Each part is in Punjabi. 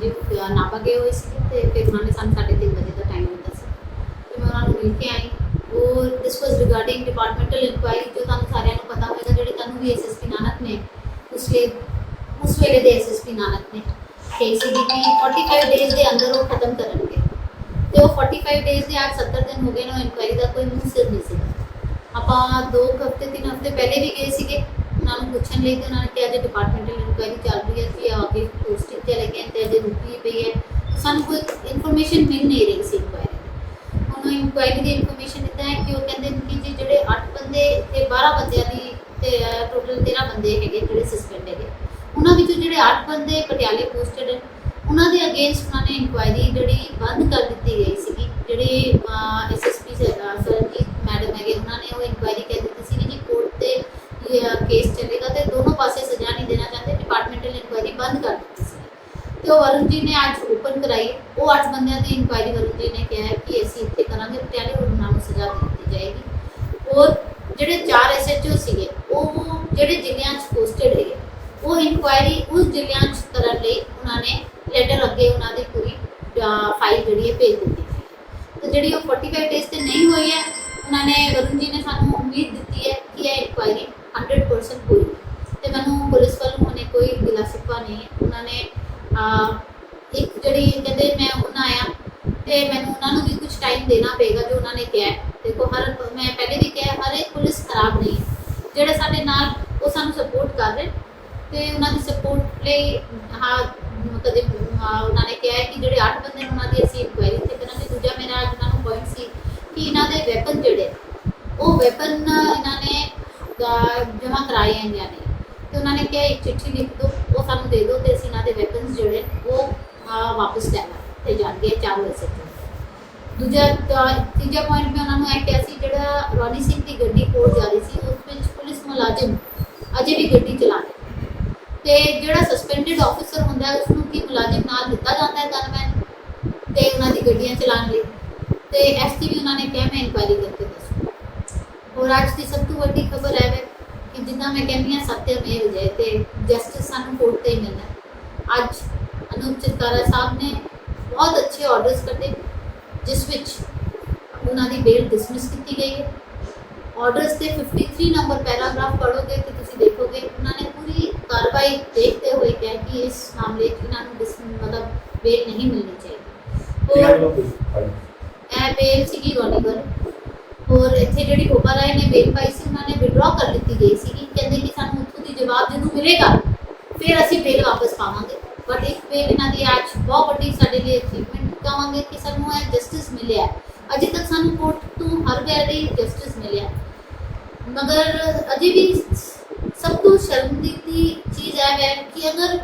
ਜੀ, ਅਹ ਗਏ ਹੋਏ ਸੀ ਤੇ ਫਿਰ ਉਹਨਾਂ ਨੇ ਸਾਨੂੰ 3:30 ਵਜੇ ਦਾ ਟਾਈਮ ਦਿੱਤਾ ਸੀ। ਤੇ ਮੈਂ ਉਹਨਾਂ ਨੂੰ ਮਿਲ ਕੇ ਆਈ। ਉਹ this was regarding departmental inquiry ਜੋ ਤੁਹਾਨੂੰ ਸਾਰਿਆਂ ਨੂੰ ਪਤਾ ਹੋਵੇਗਾ ਜਿਹੜੇ ਤੁਹਾਨੂੰ ਵੀ ਐਸਐਸਪੀ ਨਾਨਕ ਨੇ, ਉਸ ਲਈ ਉਸ ਵੇਲੇ ਦੇ ਐਸਐਸਪੀ ਨਾਨਕ ਨੇ। ਕਹੀ ਸੀ 45 ਡੇਜ਼ ਦੇ ਅੰਦਰ ਉਹ ਖਤਮ ਕਰਨਗੇ। ਤੇ ਉਹ 45 ਡੇਜ਼ ਦੇ ਅੱਜ 70 ਦਿਨ ਹੋ ਗਏ ਨੇ ਇਨਕੁਆਇਰੀ ਦਾ ਕੋਈ ਮੂੰਹ ਸਿਰ ਨਹੀਂ ਸੀਗਾ। ਆਪਾਂ ਦੋ ਹਫ਼ਤੇ, ਤਿੰਨ ਹਫ਼ਤੇ ਪਹਿਲੇ ਵੀ ਗਏ ਸੀਗੇ। ਉਹਨਾਂ ਨੂੰ ਪੁੱਛਣ ਲਈ ਤੇ ਉਹਨਾਂ ਨੇ ਕਿਹਾ, ਜੇ ਡਿਪਾਰਟਮੈਂਟਲ ਇਨਕੁਆਇਰੀ ਚੱਲ ਰਹੀ ਹੈ ਕਿ ਅੱਗੇ ਪੋਸਟਿੰਗ ਚਲੇ ਗਏ ਤੇ ਅਜੇ ਰੁਕੀ ਪਈ ਹੈ। ਸਾਨੂੰ ਕੋਈ ਇਨਫੋਰਮੇਸ਼ਨ ਮਿਲ ਨਹੀਂ ਰਹੀ ਸੀ ਇਨਕੁਆਇਰੀ ਹੁਣ ਇਨਕੁਆਇਰੀ ਦੀ ਇਨਫੋਰਮੇਸ਼ਨ ਇਦਾਂ ਹੈ ਕਿ ਉਹ ਕਹਿੰਦੇ ਕਿ ਜੀ ਜਿਹੜੇ 8 ਬੰਦੇ ਤੇ 12 ਬੰਦਿਆਂ ਦੀ ਤੇ ਟੋਟਲ 13 ਬੰਦੇ ਹੈਗੇ ਜਿਹੜੇ ਸਸਪੈਂਡ ਹੈਗੇ ਉਹਨਾਂ ਵਿੱਚੋਂ ਜਿਹੜੇ 8 ਬੰਦੇ ਪਟਿਆਲੇ ਪੋਸਟਡ ਹਨ ਉਹਨਾਂ ਦੇ ਅਗੇਂਸਟ ਉਹਨਾਂ ਨੇ ਇਨਕੁਆਇਰੀ ਜਿਹੜੀ ਬੰਦ ਕਰ ਦਿੱਤੀ ਗਈ ਸੀਗੀ, ਜਿਹੜੇ ਐਸਐਸਪੀ ਤੇ ਵਰੁਣ ਜੀ ਨੇ ਅੱਜ ਓਪਨ ਕਰਾਈ, ਉਹ 8 ਬੰਦਿਆਂ ਦੀ ਇਨਕੁਆਇਰੀ ਵਰੁਣ ਜੀ ਨੇ ਕਿਹਾ ਕਿ ਅਸੀਂ ਇੱਥੇ ਕਰਾਂਗੇ, ਪਟਿਆਲੇ ਉਹਨਾਂ ਨੂੰ ਸਜ਼ਾ ਦਿੱਤੀ ਜਾਏਗੀ। ਔਰ ਜਿਹੜੇ ਚਾਰ ਐਸਐਚਓ ਸੀਗੇ, ਉਹ ਜਿਹੜੇ ਜ਼ਿਲ੍ਹਿਆਂ 'ਚ ਪੋਸਟਡ ਹੈਗੇ ਉਹ ਇਨਕੁਆਇਰੀ ਉਸ ਜ਼ਿਲ੍ਹਿਆਂ 'ਚ ਕਰਨ ਲਈ ਉਹਨਾਂ ਨੇ ਲੈਟਰ ਅੱਗੇ ਉਹਨਾਂ ਦੀ ਪੂਰੀ ਫਾਈਲ ਜਿਹੜੀ ਹੈ ਭੇਜ ਦਿੱਤੀ ਤੇ ਜਿਹੜੀ ਉਹ 45 ਡੇਜ਼ ਤੇ ਨਹੀਂ ਹੋਈ ਹੈ, ਉਹਨਾਂ ਨੇ ਵਰੁਣ ਜੀ ਨੇ ਸਾਨੂੰ ਉਮੀਦ ਦਿੱਤੀ ਹੈ ਕਿ ਇਹ ਇਨਕੁਆਇਰੀ 100% ਹੋਈ। ਤੇ ਮੈਨੂੰ ਪੁਲਿਸ ਵੱਲੋਂ ਹੁਣੇ ਕੋਈ ਗਿਲਾ ਨਹੀਂ ਹੈ। ਉਹਨਾਂ ਨੇ ਇੱਕ ਜਿਹੜੀ ਕਹਿੰਦੇ ਮੈਂ ਉਹਨਾਂ ਆਇਆ, ਤੇ ਮੈਨੂੰ ਉਹਨਾਂ ਨੂੰ ਵੀ ਕੁਝ ਟਾਈਮ ਦੇਣਾ ਪਏਗਾ ਜੋ ਉਹਨਾਂ ਨੇ ਕਿਹਾ ਦੇਖੋ, ਹਰ ਮੈਂ ਪਹਿਲੇ ਵੀ ਕਿਹਾ, ਹਰ ਇੱਕ ਪੁਲਿਸ ਖਰਾਬ ਨਹੀਂ ਜਿਹੜੇ ਸਾਡੇ ਨਾਲ ਉਹ ਸਾਨੂੰ ਸਪੋਰਟ ਕਰ ਰਹੇ ਤੇ ਉਹਨਾਂ ਦੀ ਸਪੋਰਟ ਲਈ ਹਾਂ ਕਦੇ ਉਹਨਾਂ ਨੇ ਕਿਹਾ ਕਿ ਜਿਹੜੇ 8 ਬੰਦੇ ਉਹਨਾਂ ਦੀ ਅਸੀਂ ਇਨਕੁਆਇਰੀ ਤੇ ਕਰਾਂਗੇ ਦੂਜਾ ਮੇਰਾ ਅੱਜ ਉਹਨਾਂ ਨੂੰ ਪੁਆਇੰਟ ਸੀ ਕਿ ਇਹਨਾਂ ਦੇ ਵੈਪਨ ਜਿਹੜੇ ਉਹ ਵੈਪਨ ਇਹਨਾਂ ਨੇ ਜਮ੍ਹਾਂ ਕਰਾਏ ਹਨ ਜਾਂ ਨਹੀਂ। ਤੇ ਉਹਨਾਂ ਨੇ ਕਿਹਾ, ਇੱਕ ਚਿੱਠੀ ਲਿਖ ਦਿਓ, ਉਹ ਸਾਨੂੰ ਦੇ ਦਿਓ ਤੇ ਅਸੀਂ ਇਹਨਾਂ ਦੇ ਵੈਪਨਸ ਜਿਹੜੇ ਉਹ ਵਾਪਸ ਲੈ ਲਾਂਗੇ ਤੇ ਜਾਣਗੇ ਚਾਰ ਵਜੇ ਦੂਜਾ ਤੀਜਾ ਪੁਆਇੰਟ ਮੈਂ ਉਹਨਾਂ ਨੂੰ ਇਹ ਕਿਹਾ ਸੀ, ਜਿਹੜਾ ਰੋਨੀ ਸਿੰਘ ਦੀ ਗੱਡੀ ਕੋਲ ਜਾ ਰਹੀ ਸੀ, ਉਸ ਵਿੱਚ ਪੁਲਿਸ ਮੁਲਾਜ਼ਮ ਅਜੇ ਵੀ ਗੱਡੀ ਚਲਾ ਰਹੇ ਤੇ ਜਿਹੜਾ ਸਸਪੈਂਡਡ ਆਫੀਸਰ ਹੁੰਦਾ ਉਸ ਨੂੰ ਕੀ ਮੁਲਾਜ਼ਮ ਨਾਲ ਦਿੱਤਾ ਜਾਂਦਾ ਹੈ ਗਨਮੈਨ ਤੇ ਉਹਨਾਂ ਦੀ ਗੱਡੀਆਂ ਚਲਾਉਣ ਲਈ। ਤੇ ਐਸਟੀ ਵੀ ਉਹਨਾਂ ਨੇ ਕਿਹਾ, ਮੈਂ ਇਨਕੁਆਇਰੀ ਕਰਕੇ ਦੱਸੂ। ਔਰ ਅੱਜ ਦੀ ਸਭ ਤੋਂ ਵੱਡੀ ਖਬਰ ਹੈ ਕਿ ਜਿੱਦਾਂ ਮੈਂ ਕਹਿੰਦੀ ਹਾਂ ਸੱਤਿਆ ਮੇਲ ਜੈ ਤੇ ਜਸਟਿਸ ਸਾਨੂੰ ਕੋਰਟ ਤੇ ਹੀ ਮਿਲਣਾ। ਅੱਜ ਅਨੂਪ ਚਿਤਕਾਰਾ ਸਾਹਿਬ ਨੇ ਬਹੁਤ ਅੱਛੇ ਆਰਡਰਸ ਕੱਢੇ ਜਿਸ ਵਿੱਚ ਉਹਨਾਂ ਦੀ ਬੇਲ ਡਿਸਮਿਸ ਕੀਤੀ ਗਈ ਹੈ। ਆਰਡਰਸ ਤੇ 53 ਨੰਬਰ ਪੈਰਾਗ੍ਰਾਫ ਪੜੋਗੇ ਤੇ ਤੁਸੀਂ ਦੇਖੋਗੇ ਉਹਨਾਂ ਨੇ ਪੂਰੀ ਕਾਰਵਾਈ ਦੇਖਦੇ ਹੋਏ ਕਿਹਾ ਕਿ ਇਸ ਮਾਮਲੇ 'ਚ ਇਹਨਾਂ ਨੂੰ ਮਤਲਬ ਬੇਲ ਨਹੀਂ ਮਿਲਣੀ ਚਾਹੀਦੀ। ਇਹ ਬੇਲ ਸੀਗੀ ਰੋਨੀਗਰ ਔਰ ਇੱਥੇ ਜਿਹੜੀ ਗੋਪਾ ਰਾਏ ਨੇ ਬੇਲ ਪਾਈ ਸੀ ਉਹਨਾਂ ਨੇ ਵਿਡਰਾ ਕਰ ਦਿੱਤੀ ਗਈ ਜਵਾਬ ਜਦੋਂ ਮਿਲੇਗਾ। ਫਿਰ ਅਸੀਂ ਬੇਲ ਵਾਪਸ ਪਾਵਾਂਗੇ। ਬਟ ਇੱਕ ਬੇਲ ਇਹਨਾਂ ਦੀ ਅੱਜ ਬਹੁਤ ਵੱਡੀ ਸਾਡੇ ਲਈ ਅਚੀਵਮੈਂਟ ਕਹਾਂਗੇ ਕਿ ਸਾਨੂੰ ਇਹ ਜਸਟਿਸ ਮਿਲਿਆ। ਅਜੇ ਤੱਕ ਸਾਨੂੰ ਕੋਰਟ ਤੋਂ ਹਰ ਵੇਲੇ ਜਸਟਿਸ ਮਿਲਿਆ। ਮਗਰ ਅਜੇ ਵੀ ਸਭ ਤੋਂ ਸ਼ਰਮਿੰਦਗੀ ਚੀਜ਼ ਹੈ ਕਿ ਅਗਰ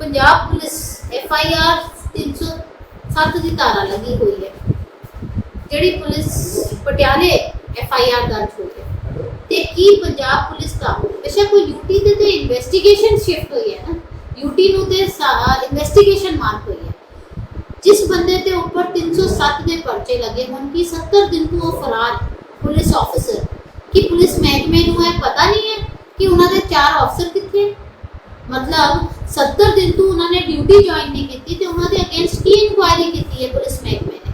Punjab police F I R 307 ਦੀ ਧਾਰਾ ਲੱਗੀ ਹੋਈ ਹੈ, ਜਿਹੜੀ ਪੁਲਿਸ ਪਟਿਆਲੇ ਐਫ ਆਈ ਆਰ ਦਰਜ ਹੋਈ ਹੈ, ਤੇ ਕੀ ਪੰਜਾਬ ਪੁਲਿਸ ਦਾ ਬੇਸ਼ੱਕ ਕੋਈ ਯੂਟੀ ਤੇ ਤੇ ਇਨਵੈਸਟੀਗੇਸ਼ਨ ਸ਼ਿਫਟ ਹੋਈ ਹੈ ਨਾ? ਯੂਟੀ ਨੂੰ ਤੇ ਇਨਵੈਸਟੀਗੇਸ਼ਨ ਮਾਰਕ ਹੋਈ ਹੈ। ਜਿਸ ਬੰਦੇ ਤੇ ਉੱਪਰ 307 ਦੇ ਪਰਚੇ ਲੱਗੇ ਹੁਣ, ਕੀ 70 ਦਿਨ ਤੋਂ ਉਹ ਫਰਾਰ ਪੁਲਿਸ ਆਫੀਸਰ ਕਿ ਪੁਲਿਸ ਮਹਿਕਮੇ ਨੂੰ ਇਹ ਪਤਾ ਨਹੀਂ ਹੈ ਕਿ ਉਹਨਾਂ ਦੇ ਚਾਰ ਅਫਸਰ ਕਿੱਥੇ ਮਤਲਬ 70 ਦਿਨ ਤੋਂ ਉਹਨਾਂ ਨੇ ਡਿਊਟੀ ਜੁਆਇਨ ਨਹੀਂ ਕੀਤੀ ਤੇ ਉਹਨਾਂ ਦੇ ਅਗੇਂਸਟ ਕੀ ਇਨਕੁਆਇਰੀ ਕੀਤੀ ਹੈ ਪੁਲਿਸ ਮਹਿਕਮੇ ਨੇ?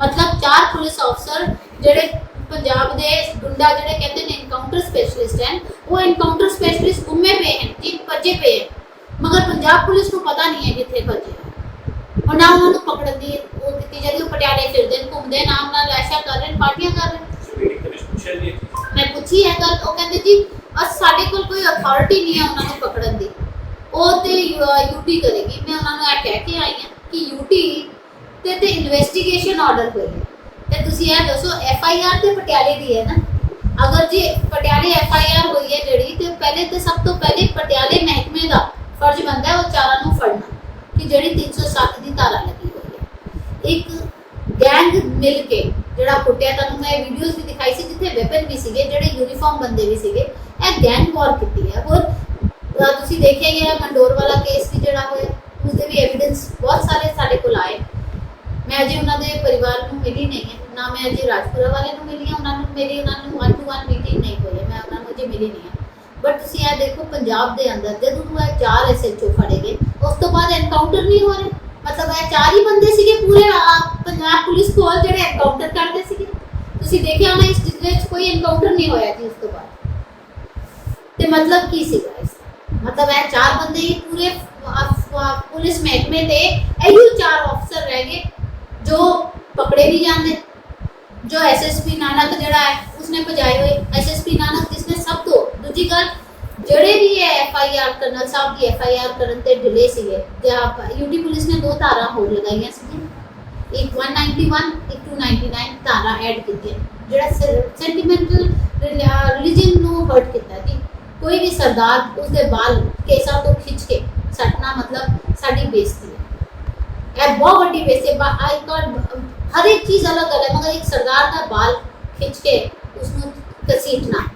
ਮਤਲਬ, ਚਾਰ ਪੁਲਿਸ ਅਫਸਰ ਜਿਹੜੇ ਪੰਜਾਬ ਦੇ ਗੁੰਡਾ ਜਿਹੜੇ ਕਹਿੰਦੇ ਨੇ ਐਨਕਾਊਂਟਰ ਸਪੈਸ਼ਲਿਸਟ ਹਨ ਉਹ ਐਨਕਾਊਂਟਰ ਸਪੈਸ਼ਲਿਸਟ ਗੁੰਮੇ ਪਏ ਹਨ, ਜੀ, ਭੱਜੇ ਪਏ ਹਨ। ਮਗਰ ਪੰਜਾਬ ਪੁਲਿਸ ਨੂੰ ਪਤਾ ਨਹੀਂ ਹੈ ਕਿੱਥੇ ਭੱਜੇ ਔਰ ਨਾ ਉਹਨਾਂ ਨੂੰ ਪਕੜਨ ਦੀ ਉਹ ਦਿੱਤੀ ਜਾਂਦੀ, ਉਹ ਪਟਿਆਲੇ ਫਿਰਦੇ ਨੇ, ਘੁੰਮਦੇ ਨਾਮ ਨਾਲ ਐਸ਼ਾ ਕਰ ਰਹੇ ਪਾਰਟੀਆਂ ਕਰ ਰਹੇ ਮੈਂ ਪੁੱਛੀ ਹੈ ਗੱਲ, ਉਹ ਕਹਿੰਦੇ ਜੀ ਅਸ ਸਾਡੇ ਕੋਲ ਕੋਈ ਅਥਾਰਟੀ ਨਹੀਂ ਹੈ ਉਹਨਾਂ ਨੂੰ ਪਕੜਨ ਦੀ। ਉਹ ਤੇ ਯੂਟੀ ਕਰੇਗੀ। ਮੈਂ ਉਹਨਾਂ ਨੂੰ ਇਹ ਕਹਿ ਕੇ ਆਈ ਹਾਂ ਕਿ ਯੂਟੀ ਤੇ ਤੇ ਇਨਵੈਸਟੀਗੇਸ਼ਨ ਆਰਡਰ ਹੋਈ ਤੇ ਤੁਸੀਂ ਇਹ ਦੱਸੋ ਐਫ ਆਈ ਆਰ ਤੇ ਪਟਿਆਲੇ ਦੀ ਹੈ ਨਾ? ਅਗਰ ਜੇ ਪਟਿਆਲੇ ਐਫ ਆਈ ਪਹਿਲੇ ਤੇ ਸਭ ਤੋਂ ਪਹਿਲੇ ਪਟਿਆਲੇ ਮਹਿਕਮੇ ਦਾ ਫਰਜ਼ ਬਣਦਾ ਹੈ ਉਹ ਚਾਰਾਂ ਨੂੰ ਫੜਨਾ, ਕਿ ਜਿਹੜੀ 307 ਦੀ ਧਾਰਾ ਲੱਗੀ ਹੋਈ ਹੈ। ਇੱਕ ਗੈਂਗ ਮਿਲ ਕੇ ਜਿਹੜਾ ਕੁੱਟਿਆ, ਤੁਹਾਨੂੰ ਮੈਂ ਵੀਡੀਓਜ਼ ਵੀ ਦਿਖਾਈ ਸੀ ਜਿੱਥੇ ਵੈਪਨ ਵੀ ਸੀਗੇ, ਜਿਹੜੇ ਯੂਨੀਫਾਰਮ ਬੰਦੇ ਵੀ ਸੀਗੇ, ਇਹ ਗੈਂਗ ਵਾਰ ਕੀਤੀ ਹੈ। ਹੋਰ ਤੁਸੀਂ ਦੇਖਿਆ ਹੀ ਮੰਡੋਰ ਵਾਲਾ ਕੇਸ ਵੀ ਜਿਹੜਾ ਹੋਇਆ, ਉਸਦੇ ਵੀ ਐਵੀਡੈਂਸ ਬਹੁਤ ਸਾਰੇ ਸਾਡੇ ਕੋਲ ਆਏ। ਮੈਂ ਅਜੇ ਉਹਨਾਂ ਦੇ ਪਰਿਵਾਰ ਨੂੰ ਮਿਲੀ ਨਹੀਂ ਹੈ, ਨਾ ਮੈਂ ਅਜੇ ਰਾਜਪੁਰਾ ਵਾਲੇ ਨੂੰ ਮਿਲੀ ਹਾਂ, ਉਹਨਾਂ ਨੂੰ, ਮੇਰੀ ਉਹਨਾਂ ਨੂੰ ਵਨ ਟੂ ਵਨ ਮੀਟਿੰਗ ਨਹੀਂ ਹੋਈ ਮੈਂ ਉਹਨਾਂ ਨੂੰ ਅਜੇ ਮਿਲੀ ਨਹੀਂ ਹੈ। ਬਟ ਤੁਸੀਂ ਇਹ ਦੇਖੋ ਪੰਜਾਬ ਦੇ ਅੰਦਰ ਜਦੋਂ ਇਹ ਚਾਰ ਐਸਐਚਓ ਫੜੇ ਗਏ ਉਸ ਤੋਂ ਬਾਅਦ ਐਨਕਾਊਂਟਰ ਨਹੀਂ ਹੋ ਰਹੇ ਮਤਲਬ ਇਹ ਚਾਰ ਹੀ ਬੰਦੇ ਸੀਗੇ ਪੂਰੇ ਅਹ, ਪੰਜਾਬ ਪੁਲਿਸ ਕੋਲ ਜਿਹੜੇ ਐਨਕਾਊਂਟਰ ਕਰਦੇ ਸੀਗੇ ਤੁਸੀਂ ਦੇਖਿਆ ਹੋਣਾ ਇਸ ਜ਼ਿਲ੍ਹੇ 'ਚ ਕੋਈ ਐਨਕਾਊਂਟਰ ਨਹੀਂ ਹੋਇਆ ਜੀ ਉਸ ਤੋਂ ਬਾਅਦ ਤੇ ਮਤਲਬ ਕੀ ਸੀਗਾ ਇਸ ਦਾ? ਮਤਲਬ ਇਹ ਚਾਰ ਬੰਦੇ ਹੀ ਪੂਰੇ ਅਹ, ਅਹ, ਪੁਲਿਸ ਮਹਿਕਮੇ ਤੇ ਇਹੀ ਚਾਰ ਅਫਸਰ ਰਹਿ ਗਏ ਜੋ ਪਕੜੇ ਨਹੀਂ ਜਾਂਦੇ ਜੋ ਐਸਐਸਪੀ ਨਾਨਕ ਜਿਹੜਾ ਹੈ ਉਸਨੇ ਭਜਾਏ ਹੋਏ ਐਸਐਸਪੀ ਨਾਨਕ ਜਿਸਨੇ ਸਭ ਤੋਂ ਦੂਜੀ ਗੱਲ ਜਿਹੜੇ ਵੀ ਇਹ ਐਫਆਈਆਰ ਕਰਨਲ ਸਾਹਿਬ ਦੀ ਐਫਆਈਆਰ ਕਰਨ ਤੇ ਡਿਲੇ ਸੀਗੇ ਜਾਂ ਯੂਟੀ ਪੁਲਿਸ ਨੇ ਦੋ ਧਾਰਾ ਹੋਰ ਲਗਾਈਆਂ ਸੀ ਇੱਕ 191 ਇੱਕ 299 ਧਾਰਾ ਐਡ ਕੀਤੀ ਹੈ, ਜਿਹੜਾ ਸੈਂਟੀਮੈਂਟਲ ਰਿਲੀਜੀਅਨ ਨੂੰ ਹਰਟ ਕੀਤਾ ਜੀ ਕੋਈ ਵੀ ਸਰਦਾਰ ਉਸਦੇ ਬਾਲ ਕੇਸਾਂ ਤੋਂ ਖਿੱਚ ਕੇ ਸੱਟਣਾ ਮਤਲਬ ਸਾਡੀ ਬੇਇੱਜ਼ਤੀ ਹੈ ਇਹ ਬਹੁਤ ਵੱਡੀ ਬੇਇੱਜ਼ਤੀ ਹੈ ਆਈ ਗॉड ਹਰ ਇੱਕ ਚੀਜ਼ ਅਲੱਗ ਅਲੱਗ ਹੈ ਮਗਰ ਇੱਕ ਸਰਦਾਰ ਦਾ ਬਾਲ ਖਿੱਚ ਕੇ ਉਸ ਨੂੰ ਕਸੀਟਣਾ ਇਹ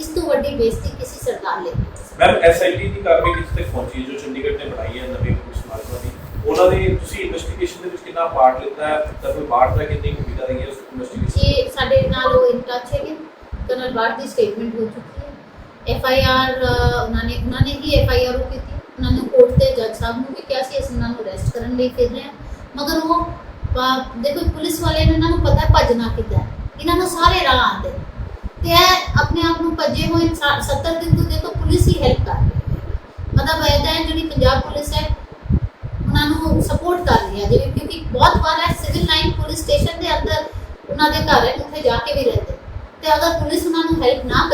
ਇਸ ਤੋਂ ਵੱਡੀ ਬੇਇੱਜ਼ਤੀ ਕਿਸੇ ਸਰਦਾਰ ਲਈ। ਮੈਮ ਐਸਆਈਟੀ ਦੀ ਕਾਰਵਾਈ ਕਿਸ ਤੱਕ ਪਹੁੰਚੀ ਜੋ ਚੰਡੀਗੜ੍ਹ ਨੇ ਬਣਾਈ ਹੈ ਨਵੀਂ ਪੁਲਿਸ ਮਾਰਕਾ ਦੀ। ਉਹਨਾਂ ਦੇ ਤੁਸੀਂ ਇਨਵੈਸਟੀਗੇਸ਼ਨ ਦੇ ਵਿੱਚ ਕਿੰਨਾ ਪਾਰਟ ਲਿੱਤਾ ਹੈ? ਤਾਂ ਕੋਈ ਬਾੜ ਦਾ ਕਿੰਨੀ ਭੂਮਿਕਾ ਰਹੀ ਹੈ ਉਸ ਇਨਵੈਸਟੀਗੇਸ਼ਨ ਜੀ ਸਾਡੇ ਨਾਲ ਉਹ ਇਨ ਟੱਚ ਹੈਗੇ। ਕਰਨਲ ਬਾੜ ਦੀ ਸਟੇਟਮੈਂਟ ਹੋ ਚੁੱਕੀ ਹੈ। ਐਫ ਆਈ ਆਰ ਉਹਨਾਂ ਨੇ ਉਹਨਾਂ ਨੇ ਹੀ ਐਫ ਆਈ ਆਰ ਉਹ ਕੀਤੀ। ਉਹਨਾਂ ਨੇ ਕੋਰਟ ਤੇ ਜੱਜ ਸਾਹਿਬ ਨੂੰ ਵੀ ਕਿਹਾ ਸੀ ਅਸੀਂ ਉਹਨਾਂ ਨੂੰ ਅਰੈਸਟ ਕਰਨ ਲਈ ਫਿਰ ਰਹੇ ਹਾਂ। ਮਗਰ ਉਹ ਦੇਖੋ ਪੁਲਿਸ ਵਾਲੇ ਨੇ ਇਹਨਾਂ ਨੂੰ ਪਤਾ ਭੱਜਣਾ ਕਿੱਦਾਂ। ਇਹਨਾਂ ਨੂੰ ਸਾਰੇ ਰਾਹ ਆਉਂਦੇ। ਤੇ ਇਹ ਆਪਣੇ ਆਪ ਨੂੰ ਭੱਜੇ ਹੋਏ 70 ਦਿਨ ਤੋਂ ਦੇਖੋ ਪੁਲਿਸ ਹੀ ਹੈਲਪ ਕਰ ਰਹੀ ਹੈ ਮਤਲਬ ਇਹਦਾ ਹੈ ਜਿਹੜੀ ਪੰਜਾਬ ਪੁਲਿਸ ਹੈ ਉਹਨਾਂ ਨੂੰ ਸਪੋਰਟ ਕਰ ਰਹੀ ਹੈ ਜਿਵੇਂ ਕਿਉਂਕਿ ਬਹੁਤ ਵਾਰ ਹੈ ਸਿਵਲ ਲਾਈਨ ਪੁਲਿਸ ਸਟੇਸ਼ਨ ਦੇ ਅੰਦਰ ਉਹਨਾਂ ਦੇ ਘਰ ਹੈ ਉੱਥੇ ਜਾ ਕੇ ਵੀ ਰਹਿੰਦੇ ਤੇ ਅਗਰ ਪੁਲਿਸ ਉਹਨਾਂ ਨੂੰ ਹੈਲਪ ਨਾ